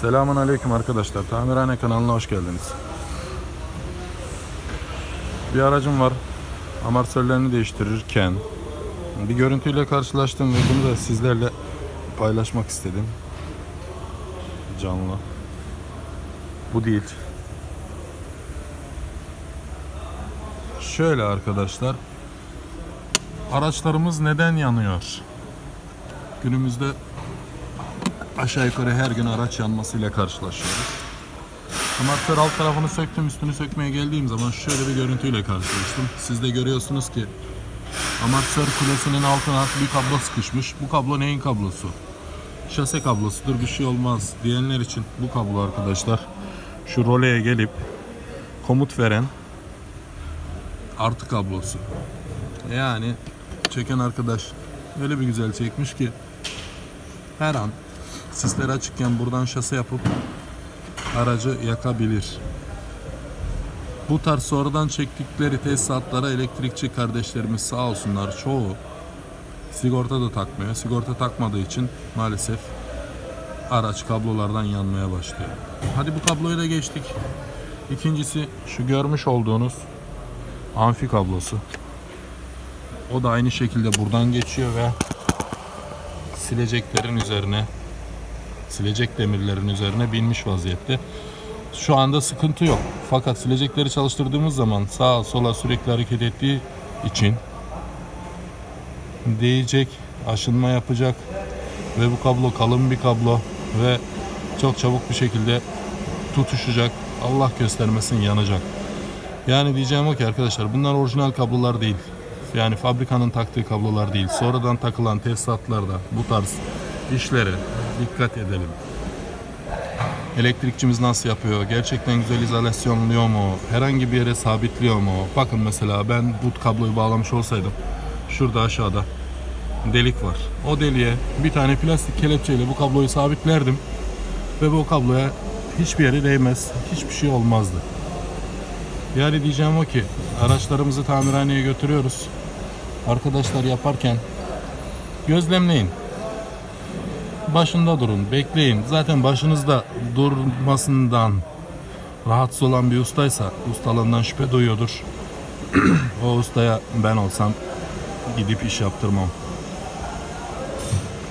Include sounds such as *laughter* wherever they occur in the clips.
Selamun Aleyküm arkadaşlar. Tamirhane kanalına hoş geldiniz. Bir aracım var. Amortisörlerini değiştirirken bir görüntüyle karşılaştım ve bunu da sizlerle paylaşmak istedim. Canlı. Bu değil. Şöyle arkadaşlar. Araçlarımız neden yanıyor? Günümüzde aşağı yukarı her gün araç yanmasıyla karşılaşıyoruz. Amortisör alt tarafını söktüm üstünü sökmeye geldiğim zaman şöyle bir görüntüyle karşılaştım. Siz de görüyorsunuz ki amortisör kulesinin altına bir kablo sıkışmış. Bu kablo neyin kablosu? Şase kablosudur bir şey olmaz diyenler için bu kablo arkadaşlar şu roleye gelip komut veren artı kablosu. Yani çeken arkadaş öyle bir güzel çekmiş ki her an sisler açıkken buradan şase yapıp aracı yakabilir. Bu tarz sonradan çektikleri tesisatlara elektrikçi kardeşlerimiz sağ olsunlar çoğu sigorta da takmıyor. Sigorta takmadığı için maalesef araç kablolardan yanmaya başlıyor. Hadi bu kabloyu da geçtik. İkincisi şu görmüş olduğunuz amfi kablosu. O da aynı şekilde buradan geçiyor ve sileceklerin üzerine silecek demirlerin üzerine binmiş vaziyette. Şu anda sıkıntı yok. Fakat silecekleri çalıştırdığımız zaman sağa sola sürekli hareket ettiği için değecek, aşınma yapacak ve bu kablo kalın bir kablo ve çok çabuk bir şekilde tutuşacak. Allah göstermesin yanacak. Yani diyeceğim o ki arkadaşlar bunlar orijinal kablolar değil. Yani fabrikanın taktığı kablolar değil. Sonradan takılan tesisatlarda bu tarz işlere dikkat edelim. Elektrikçimiz nasıl yapıyor? Gerçekten güzel izolasyonluyor mu? Herhangi bir yere sabitliyor mu? Bakın mesela ben bu kabloyu bağlamış olsaydım şurada aşağıda delik var. O deliğe bir tane plastik kelepçeyle bu kabloyu sabitlerdim ve bu kabloya hiçbir yere değmez. Hiçbir şey olmazdı. Yani diyeceğim o ki araçlarımızı tamirhaneye götürüyoruz. Arkadaşlar yaparken gözlemleyin. Başında durun, bekleyin. Zaten başınızda durmasından rahatsız olan bir ustaysa ustalığından şüphe duyuyordur. *clears throat* o ustaya ben olsam gidip iş yaptırmam.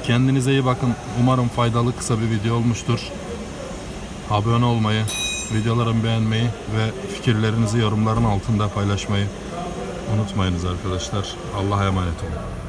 Kendinize iyi bakın. Umarım faydalı kısa bir video olmuştur. Abone olmayı, videolarımı beğenmeyi ve fikirlerinizi yorumların altında paylaşmayı unutmayınız arkadaşlar. Allah'a emanet olun.